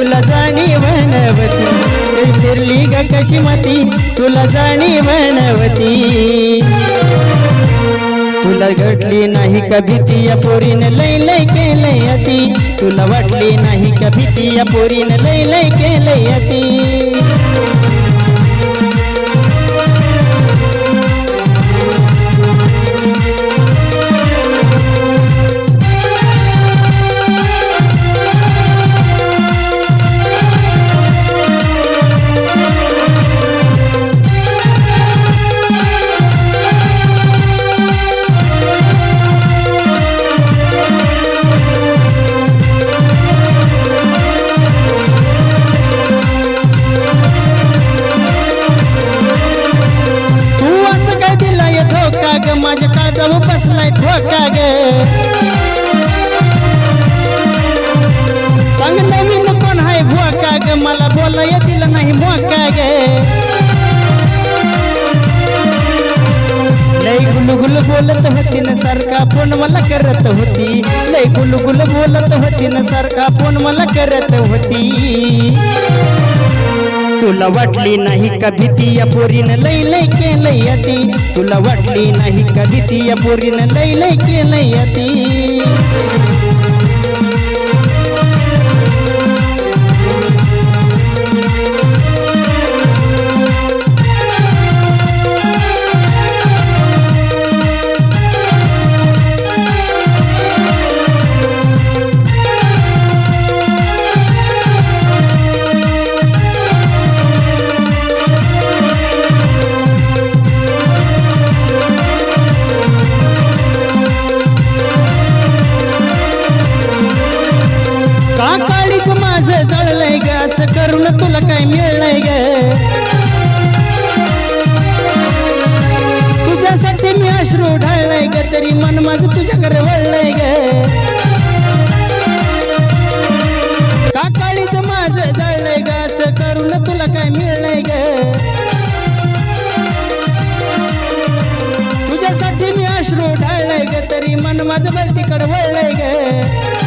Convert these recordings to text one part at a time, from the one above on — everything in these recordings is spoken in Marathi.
तुला जाणी म्हणवती फिरली ग कशी मती? तुला जाणी म्हणवती तुला घडली नाही का भीती या पोरीन? लय लय केलंय अती. तुला वाटली नाही का भीती या पोरीन? लय लय केलंय अती. मला बोला येतील नाही मोका ग? लय गुलगुल बोलत होती ना सारखा फोन मला करत होती. लय गुलगुल बोलत होती ना सारखा फोन मला करत होती. तुला वाटली नाही का भीती या पोरीनं? लय लय केलंय अती. तुला वाटली नाही का भीती या पोरीनं? लय लय केलंय अती. करून तुला काय मिळलंय ग? तुझ्यासाठी मी अश्रू ढाळलंय ग तरी मन माझं तुझ्याकडे वळलंय ग. काकाळीच माझ जळलंय ग असं करून तुला काय मिळलंय ग? तुझ्यासाठी मी अश्रू ढाळलंय ग तरी मन माझ बलतीकडे वळलंय ग.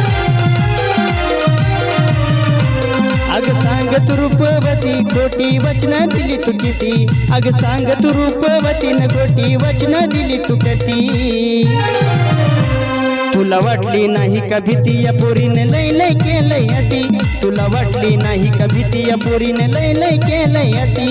रूपवती खोटी वचन दिली तू किती? अग सांग तू रूपवतीन खोटी वचन दिली तू कती तुला वाटली नाही का भीती या पोरीने लय लय केलंय अति तुला वाटली नाही का भीती या पोरीने लय लय केलंय अति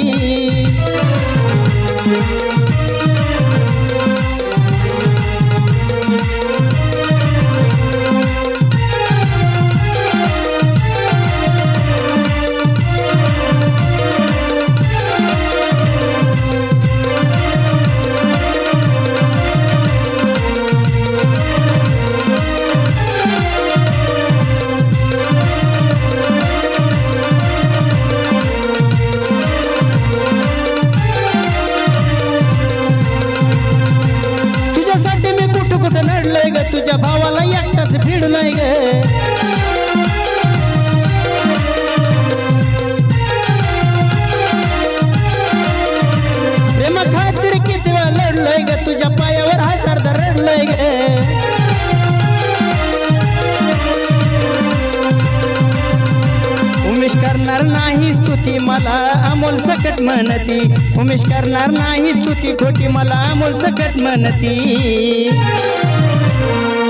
करणार नाही स्तुती मला अमोल सकट म्हणती. उमेश करणार नाही स्तुती खोटी मला अमोल सकट म्हणती.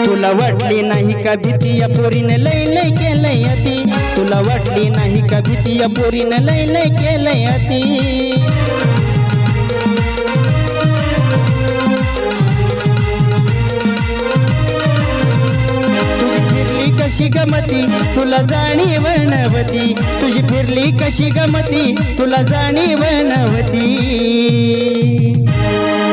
तुला वाटली नाही का भीती या पोरीने लय लय केलंय अती? तुला वाटली नाही का भीती या पोरीने लय लय केलंय अति? कशी गमती? तुला जाणीव नवती तुझी फिरली कशी गमती? तुला जाणीव नवती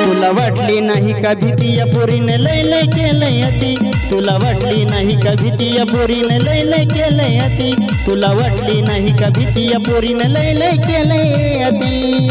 तुला वाटली नाही का भीती या पोरीने लय लय केलंय अती? तुला वाटली नाही का भीती या पोरीने लय लय केलंय अती? तुला वाटली नाही का भीती या पोरीने लय लय केलंय अती?